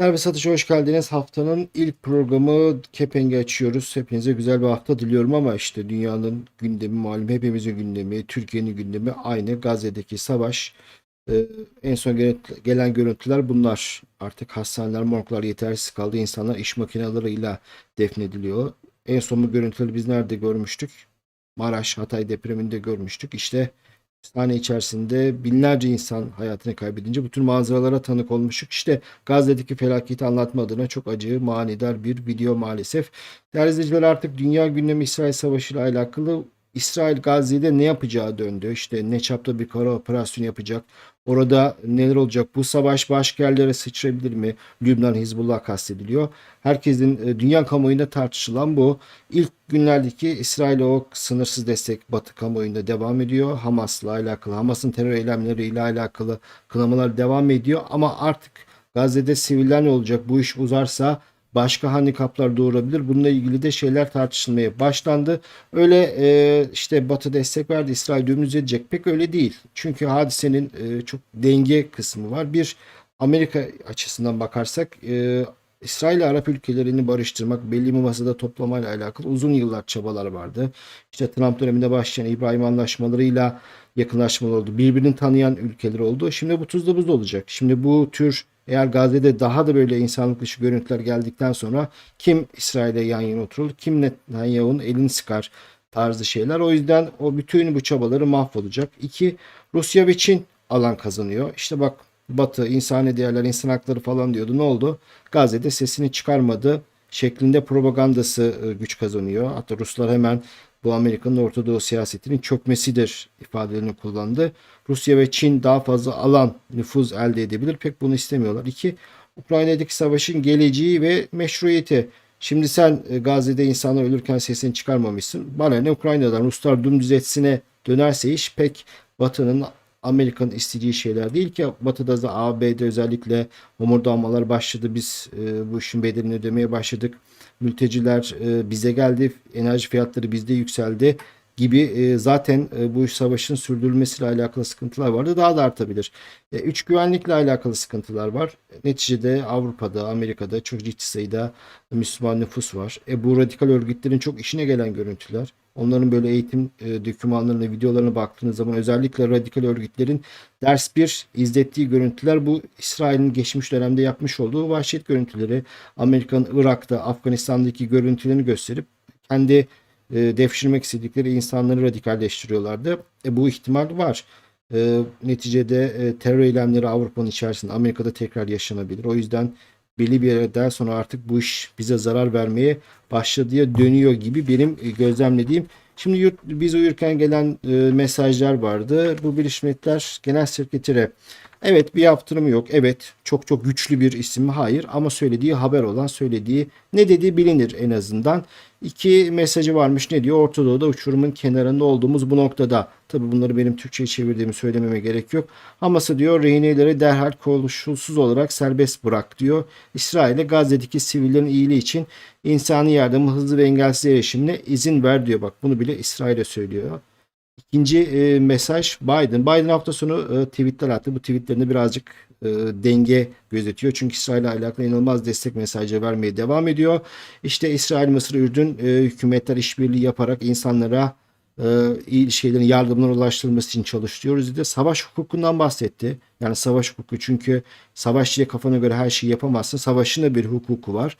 Servis Satış'a hoş geldiniz. Haftanın ilk programı kepengi açıyoruz. Hepinize güzel bir hafta diliyorum ama işte dünyanın gündemi malum hepimizin gündemi, Türkiye'nin gündemi aynı. Gazze'deki savaş. Ee, en son gelen görüntüler bunlar. Artık hastaneler, morglar yetersiz kaldı. İnsanlar iş makineleriyle defnediliyor. En son bu görüntüleri biz nerede görmüştük? Maraş, Hatay depreminde görmüştük. İşte sahne içerisinde binlerce insan hayatını kaybedince bu tür manzaralara tanık olmuştuk. İşte Gazze'deki felaketi anlatma adına çok acı, manidar bir video maalesef. Değerli izleyiciler artık dünya gündemi İsrail Savaşı ile alakalı İsrail Gazze'de ne yapacağı döndü. İşte ne çapta bir kara operasyon yapacak. Orada neler olacak? Bu savaş başka yerlere sıçrayabilir mi? Lübnan, Hizbullah kastediliyor. Herkesin e, dünya kamuoyunda tartışılan bu. İlk günlerdeki İsrail'e o sınırsız destek Batı kamuoyunda devam ediyor. Hamas'la alakalı, Hamas'ın terör eylemleriyle alakalı kınamalar devam ediyor. Ama artık Gazze'de siviller ne olacak? Bu iş uzarsa başka handikaplar doğurabilir. Bununla ilgili de şeyler tartışılmaya başlandı. Öyle e, işte Batı destek verdi, İsrail dümdüz edecek. Pek öyle değil. Çünkü hadisenin e, çok denge kısmı var. Bir Amerika açısından bakarsak e, İsrail ile Arap ülkelerini barıştırmak, belli bir masada toplamayla alakalı uzun yıllar çabalar vardı. İşte Trump döneminde başlayan İbrahim anlaşmalarıyla yakınlaşmalar oldu. Birbirini tanıyan ülkeler oldu. Şimdi bu tuzla buz olacak. Şimdi bu tür eğer Gazze'de daha da böyle insanlık dışı görüntüler geldikten sonra kim İsrail'e yan yana oturur, kim Netanyahu'nun elini sıkar tarzı şeyler. O yüzden o bütün bu çabaları mahvolacak. İki, Rusya ve Çin alan kazanıyor. İşte bak Batı, insani değerler, insan hakları falan diyordu. Ne oldu? Gazze'de sesini çıkarmadı şeklinde propagandası e, güç kazanıyor. Hatta Ruslar hemen bu Amerika'nın Orta Doğu siyasetinin çökmesidir ifadelerini kullandı. Rusya ve Çin daha fazla alan nüfuz elde edebilir. Pek bunu istemiyorlar. İki, Ukrayna'daki savaşın geleceği ve meşruiyeti. Şimdi sen e, Gazze'de insanlar ölürken sesini çıkarmamışsın. Bana ne Ukrayna'dan Ruslar dümdüz etsine dönerse iş pek Batı'nın Amerika'nın isteyeceği şeyler değil ki Batı'da da ABD özellikle homurdanmalar başladı. Biz e, bu işin bedelini ödemeye başladık. Mülteciler e, bize geldi. Enerji fiyatları bizde yükseldi gibi e, zaten e, bu savaşın sürdürülmesiyle alakalı sıkıntılar vardı. Daha da artabilir. Üç güvenlikle alakalı sıkıntılar var. Neticede Avrupa'da, Amerika'da çok ciddi sayıda Müslüman nüfus var. E, bu radikal örgütlerin çok işine gelen görüntüler. Onların böyle eğitim e, dokümanlarına, videolarına baktığınız zaman özellikle radikal örgütlerin ders bir izlettiği görüntüler bu İsrail'in geçmiş dönemde yapmış olduğu vahşet görüntüleri. Amerika'nın Irak'ta, Afganistan'daki görüntülerini gösterip kendi e, devşirmek istedikleri insanları radikalleştiriyorlardı. E, bu ihtimal var. E, neticede e, terör eylemleri Avrupa'nın içerisinde Amerika'da tekrar yaşanabilir. O yüzden belli bir yerden sonra artık bu iş bize zarar vermeye başladıya dönüyor gibi benim e, gözlemlediğim. Şimdi yurt, biz uyurken gelen e, mesajlar vardı. Bu Birleşmiş Milletler Genel Sekreteri Evet bir yaptırımı yok. Evet çok çok güçlü bir isim? Hayır ama söylediği haber olan söylediği ne dediği bilinir en azından. İki mesajı varmış ne diyor? Orta Doğu'da uçurumun kenarında olduğumuz bu noktada. Tabi bunları benim Türkçe'ye çevirdiğimi söylememe gerek yok. Hamas'ı diyor rehineleri derhal koşulsuz olarak serbest bırak diyor. İsrail'e Gazze'deki sivillerin iyiliği için insani yardımı hızlı ve engelsiz erişimine izin ver diyor. Bak bunu bile İsrail'e söylüyor. İkinci e, mesaj Biden. Biden hafta sonu e, tweetler attı. Bu tweetlerinde birazcık e, denge gözetiyor. Çünkü İsrail'e alakalı inanılmaz destek mesajı vermeye devam ediyor. İşte İsrail, Mısır, Ürdün e, hükümetler işbirliği yaparak insanlara e, şeylerin yardımlar ulaştırılması için çalışıyoruz dedi. Savaş hukukundan bahsetti. Yani savaş hukuku çünkü savaş diye kafana göre her şeyi yapamazsın. Savaşın da bir hukuku var.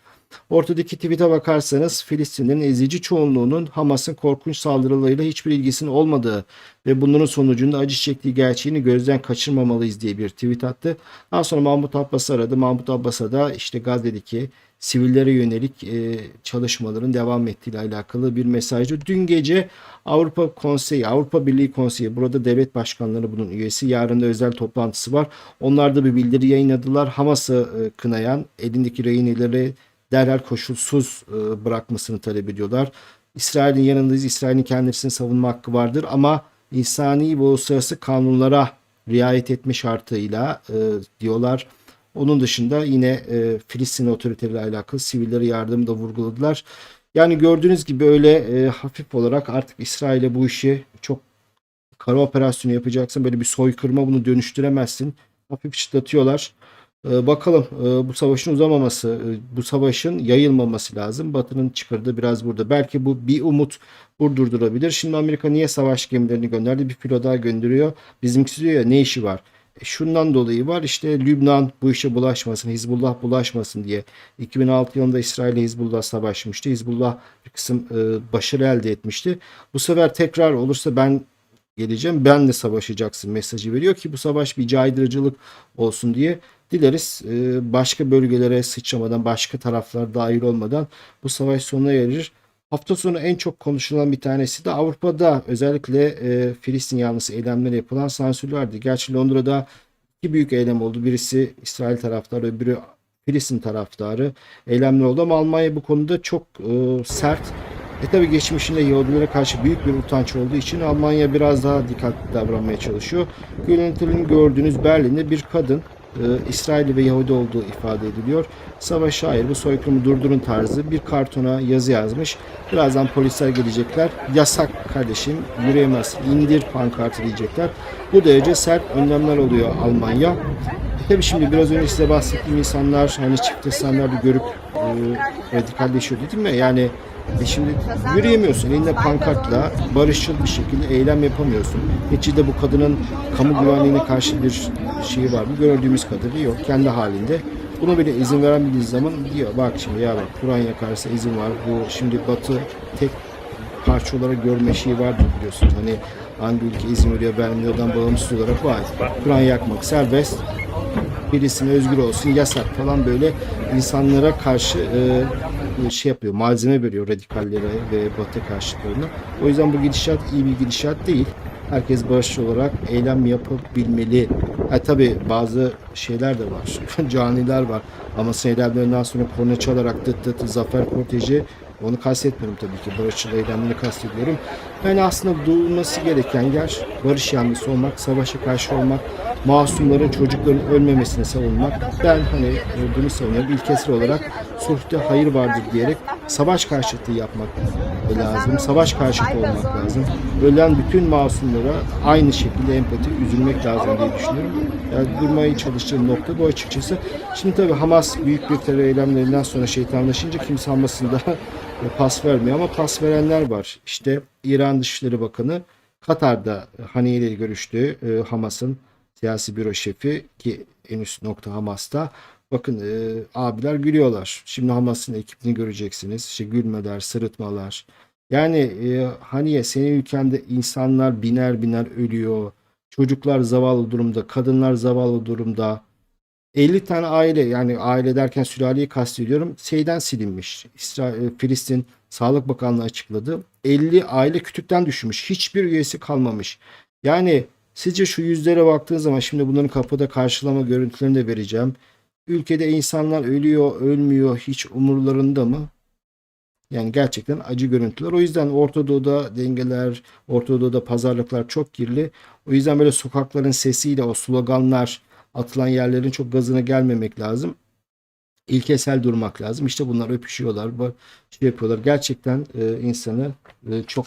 Ortadaki tweet'e bakarsanız Filistinlerin ezici çoğunluğunun Hamas'ın korkunç saldırılarıyla hiçbir ilgisinin olmadığı ve bunların sonucunda acı çektiği gerçeğini gözden kaçırmamalıyız diye bir tweet attı. Daha sonra Mahmut Abbas'ı aradı. Mahmut Abbas'a da işte Gazze'deki sivillere yönelik e, çalışmaların devam ettiği ile alakalı bir mesajdı. Dün gece Avrupa Konseyi, Avrupa Birliği Konseyi, burada devlet başkanları bunun üyesi. Yarın da özel toplantısı var. Onlar da bir bildiri yayınladılar. Hamas'ı e, kınayan, elindeki rehineleri derhal koşulsuz e, bırakmasını talep ediyorlar. İsrail'in yanındayız. İsrail'in kendisini savunma hakkı vardır ama insani ve uluslararası kanunlara riayet etme şartıyla e, diyorlar. Onun dışında yine e, Filistin otoriteleriyle alakalı sivillere yardım da vurguladılar. Yani gördüğünüz gibi öyle e, hafif olarak artık İsrail'e bu işi çok kara operasyonu yapacaksın. Böyle bir soykırma bunu dönüştüremezsin. Hafif çıtlatıyorlar. Ee, bakalım e, bu savaşın uzamaması, e, bu savaşın yayılmaması lazım. Batı'nın çıkardığı biraz burada. Belki bu bir umut durdurabilir. Şimdi Amerika niye savaş gemilerini gönderdi? Bir filo daha gönderiyor. Bizimkisi diyor ya ne işi var? E, şundan dolayı var işte Lübnan bu işe bulaşmasın, Hizbullah bulaşmasın diye. 2006 yılında İsrail ile Hizbullah savaşmıştı. Hizbullah bir kısım e, başarı elde etmişti. Bu sefer tekrar olursa ben geleceğim. Benle savaşacaksın mesajı veriyor ki bu savaş bir caydırıcılık olsun diye. Dileriz e, başka bölgelere sıçramadan, başka taraflar dahil olmadan bu savaş sonuna erir. Hafta sonu en çok konuşulan bir tanesi de Avrupa'da özellikle e, Filistin yanlısı eylemlere yapılan sansürlerdi. Gerçi Londra'da iki büyük eylem oldu. Birisi İsrail taraftarı, öbürü Filistin taraftarı eylemler oldu ama Almanya bu konuda çok e, sert. E tabi geçmişinde Yahudilere karşı büyük bir utanç olduğu için Almanya biraz daha dikkatli davranmaya çalışıyor. Görüntülerini gördüğünüz Berlin'de bir kadın e, İsrailli ve Yahudi olduğu ifade ediliyor. Savaşa hayır bu soykırımı durdurun tarzı bir kartona yazı yazmış. Birazdan polisler gelecekler. Yasak kardeşim yürüyemez indir pankartı diyecekler. Bu derece sert önlemler oluyor Almanya. Tabii şimdi biraz önce size bahsettiğim insanlar hani çift standartı görüp e, radikalleşiyor dedim ya yani e şimdi yürüyemiyorsun elinde pankartla barışçıl bir şekilde eylem yapamıyorsun. Neticede bu kadının kamu güvenliğine karşı bir şeyi var mı? Gördüğümüz kadarıyla yok. Kendi halinde. Buna bile izin veremediği zaman diyor bak şimdi ya bak Kur'an yakarsa izin var. Bu şimdi Batı tek parça olarak görme şeyi vardır biliyorsun. Hani hangi ülke izin veriyor vermiyordan bağımsız olarak var. Kur'an yakmak serbest birisine özgür olsun yasak falan böyle insanlara karşı e, şey yapıyor malzeme veriyor radikallere ve batı karşıtlarına. O yüzden bu gidişat iyi bir gidişat değil. Herkes barışçı olarak eylem yapabilmeli. Ha tabi bazı şeyler de var. Caniler var. Ama eylemlerinden sonra korna çalarak tıt tıt zafer korteji onu kastetmiyorum tabii ki. Barışçıl eylemleri kastediyorum. Yani aslında duyulması gereken yer barış yanlısı olmak, savaşa karşı olmak, masumların, çocukların ölmemesini savunmak. Ben hani e, bunu savunuyorum. İlkesel olarak sulhta hayır vardır diyerek savaş karşıtı yapmak lazım. Savaş karşıtı olmak lazım. Ölen bütün masumlara aynı şekilde empati, üzülmek lazım diye düşünüyorum. Yani durmaya çalıştığım nokta bu açıkçası. Şimdi tabii Hamas büyük bir terör eylemlerinden sonra şeytanlaşınca kimse Hamas'ın da pas vermiyor ama pas verenler var. İşte İran Dışişleri Bakanı Katar'da Haniye ile görüştü. E, Hamas'ın siyasi büro şefi ki en üst nokta Hamas'ta. Bakın e, abiler gülüyorlar. Şimdi Hamas'ın ekibini göreceksiniz. İşte gülmeler, sırıtmalar. Yani e, Haniye senin ülkende insanlar biner biner ölüyor. Çocuklar zavallı durumda, kadınlar zavallı durumda. 50 tane aile yani aile derken sülaleyi kastediyorum şeyden silinmiş. İsrail, Filistin Sağlık Bakanlığı açıkladı. 50 aile kütükten düşmüş. Hiçbir üyesi kalmamış. Yani sizce şu yüzlere baktığın zaman şimdi bunların kapıda karşılama görüntülerini de vereceğim. Ülkede insanlar ölüyor, ölmüyor hiç umurlarında mı? Yani gerçekten acı görüntüler. O yüzden Orta Doğu'da dengeler, Orta Doğu'da pazarlıklar çok kirli. O yüzden böyle sokakların sesiyle o sloganlar atılan yerlerin çok gazına gelmemek lazım. İlkesel durmak lazım. İşte bunlar öpüşüyorlar, şey yapıyorlar. Gerçekten e, insanı e, çok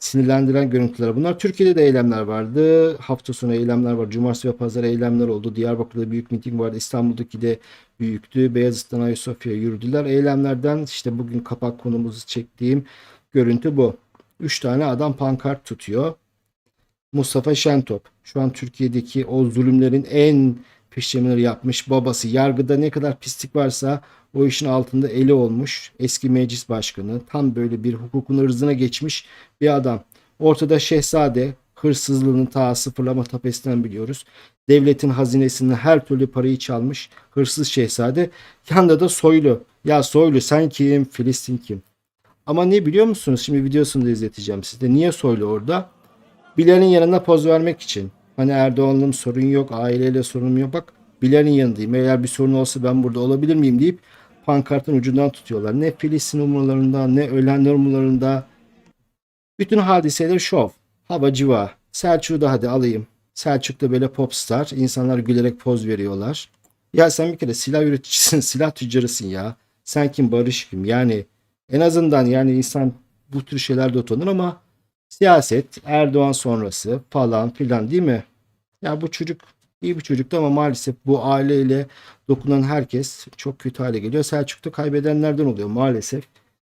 sinirlendiren görüntüler. Bunlar Türkiye'de de eylemler vardı. Hafta sonu eylemler var. Cumartesi ve pazar eylemler oldu. Diyarbakır'da büyük miting vardı. İstanbul'daki de büyüktü. Beyazıt'tan Ayasofya'ya yürüdüler. Eylemlerden işte bugün kapak konumuzu çektiğim görüntü bu. Üç tane adam pankart tutuyor. Mustafa Şentop. Şu an Türkiye'deki o zulümlerin en peşlemeleri yapmış babası. Yargıda ne kadar pislik varsa o işin altında eli olmuş. Eski meclis başkanı. Tam böyle bir hukukun ırzına geçmiş bir adam. Ortada şehzade hırsızlığını ta sıfırlama tapesinden biliyoruz. Devletin hazinesinden her türlü parayı çalmış hırsız şehzade. Yanında da soylu. Ya soylu sen kim? Filistin kim? Ama ne biliyor musunuz? Şimdi videosunu da izleteceğim size. Niye soylu orada? Bilal'in yanına poz vermek için. Hani Erdoğan'ın sorun yok, aileyle sorunum yok. Bak Bilal'in yanındayım. Eğer bir sorun olsa ben burada olabilir miyim deyip pankartın ucundan tutuyorlar. Ne Filistin umurlarında ne ölenler umurlarında. Bütün hadiseler şov. Hava civa. Selçuk'u da hadi alayım. Selçuk da böyle popstar. İnsanlar gülerek poz veriyorlar. Ya sen bir kere silah üreticisin, silah tüccarısın ya. Sen kim Barış kim? Yani en azından yani insan bu tür şeylerde utanır ama siyaset Erdoğan sonrası falan filan değil mi? Ya bu çocuk İyi bir çocuktu ama maalesef bu aileyle dokunan herkes çok kötü hale geliyor. Selçuk'ta kaybedenlerden oluyor maalesef.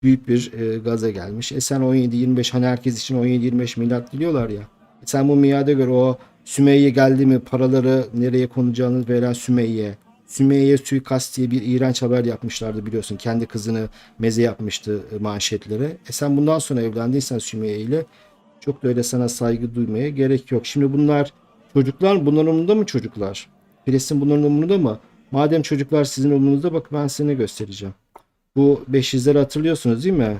Büyük bir e, gaza gelmiş. E sen 17-25 hani herkes için 17-25 milat diliyorlar ya. E sen bu miade göre o Sümeyye geldi mi paraları nereye konacağını veren Sümeyye. Sümeyye suikast diye bir iğrenç haber yapmışlardı biliyorsun. Kendi kızını meze yapmıştı e, manşetlere. E sen bundan sonra evlendiysen Sümeyye ile çok da öyle sana saygı duymaya gerek yok. Şimdi bunlar çocuklar bunların umurunda mı çocuklar? Filistin bunların umurunda mı? Madem çocuklar sizin umurunuzda bak ben size ne göstereceğim. Bu beşizleri hatırlıyorsunuz değil mi?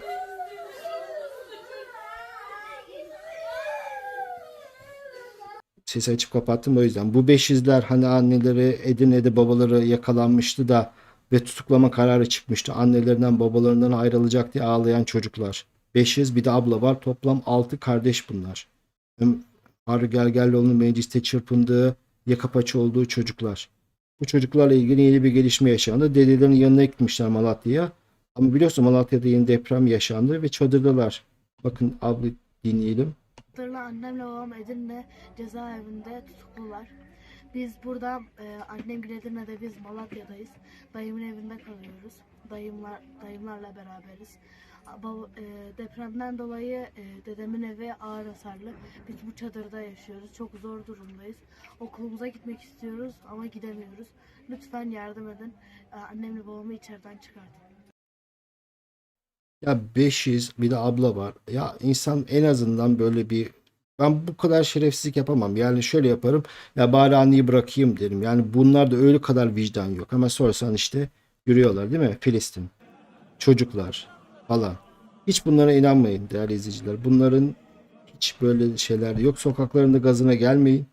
Sesi açıp kapattım o yüzden. Bu beşizler hani anneleri Edirne'de babaları yakalanmıştı da ve tutuklama kararı çıkmıştı. Annelerinden babalarından ayrılacak diye ağlayan çocuklar. Beşiz bir de abla var. Toplam altı kardeş bunlar. Harri Gergerlioğlu'nun mecliste çırpındığı, yaka paça olduğu çocuklar. Bu çocuklarla ilgili yeni bir gelişme yaşandı. Dedelerinin yanına gitmişler Malatya'ya. Ama biliyorsun Malatya'da yeni deprem yaşandı ve çadırdalar. Bakın abla dinleyelim. Hatırla annemle babam Edirne cezaevinde tutuklular. Biz burada e, annem Edirne'de biz Malatya'dayız. Dayımın evinde kalıyoruz. Dayımlar dayımlarla beraberiz. E, depremden dolayı e, dedemin evi ağır hasarlı. Biz bu çadırda yaşıyoruz. Çok zor durumdayız. Okulumuza gitmek istiyoruz ama gidemiyoruz. Lütfen yardım edin. E, annemle babamı içeriden çıkartın. Ya 500 bir de abla var. Ya insan en azından böyle bir ben bu kadar şerefsizlik yapamam. Yani şöyle yaparım. Ya bari anneyi bırakayım derim. Yani bunlar da öyle kadar vicdan yok. Ama sorsan işte yürüyorlar değil mi? Filistin. Çocuklar falan. Hiç bunlara inanmayın değerli izleyiciler. Bunların hiç böyle şeyler yok. Sokaklarında gazına gelmeyin.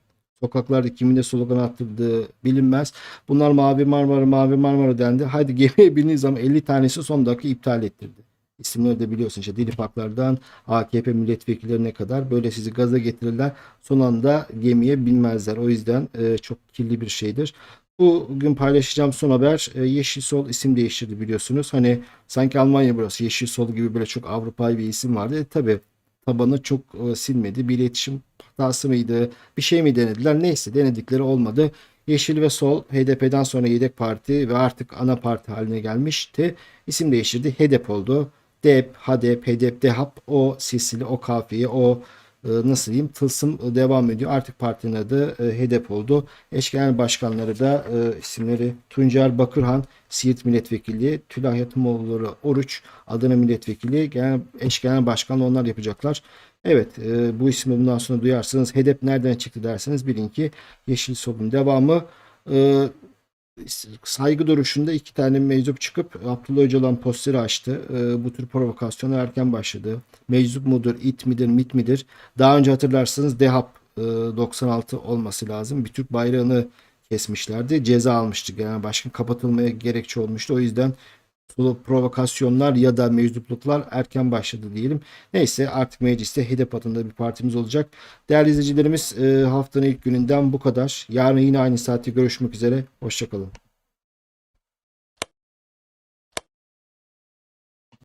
Sokaklarda kimin de slogan attırdığı bilinmez. Bunlar Mavi Marmara, Mavi Marmara dendi. Haydi gemiye bininiz ama 50 tanesi son dakika iptal ettirdi. İsimleri de biliyorsun işte Dili Paklar'dan AKP milletvekillerine kadar böyle sizi gaza getirirler. Son anda gemiye binmezler. O yüzden e, çok kirli bir şeydir. Bugün paylaşacağım son haber e, Yeşil Sol isim değiştirdi biliyorsunuz. Hani sanki Almanya burası Yeşil Sol gibi böyle çok Avrupa'yı bir isim vardı. E, tabii tabanı çok e, silmedi. Bir iletişim hatası mıydı? Bir şey mi denediler? Neyse denedikleri olmadı. Yeşil ve Sol HDP'den sonra yedek parti ve artık ana parti haline gelmişti. İsim değiştirdi. HDP oldu. DEP, HADEP, HDP, DEHAP o silsile, o kafiye, o nasıl diyeyim tılsım e, devam ediyor. Artık partinin adı e, HDP oldu. Eş başkanları da e, isimleri Tuncer Bakırhan, Siirt Milletvekili, Tülay Yatımoğulları Oruç, Adana Milletvekili, genel, eş genel başkan onlar yapacaklar. Evet e, bu ismi bundan sonra duyarsanız HDP nereden çıktı derseniz bilin ki Yeşil Sol'un devamı. E, saygı duruşunda iki tane meczup çıkıp Abdullah Öcalan posteri açtı. Ee, bu tür provokasyona erken başladı. Meczup mudur, it midir, mit midir? Daha önce hatırlarsanız DEHAP e, 96 olması lazım. Bir Türk bayrağını kesmişlerdi. Ceza almıştı genel başkan. Kapatılmaya gerekçe olmuştu. O yüzden provokasyonlar ya da meczupluklar erken başladı diyelim. Neyse artık mecliste HDP adında bir partimiz olacak. Değerli izleyicilerimiz e, haftanın ilk gününden bu kadar. Yarın yine aynı saatte görüşmek üzere. Hoşçakalın.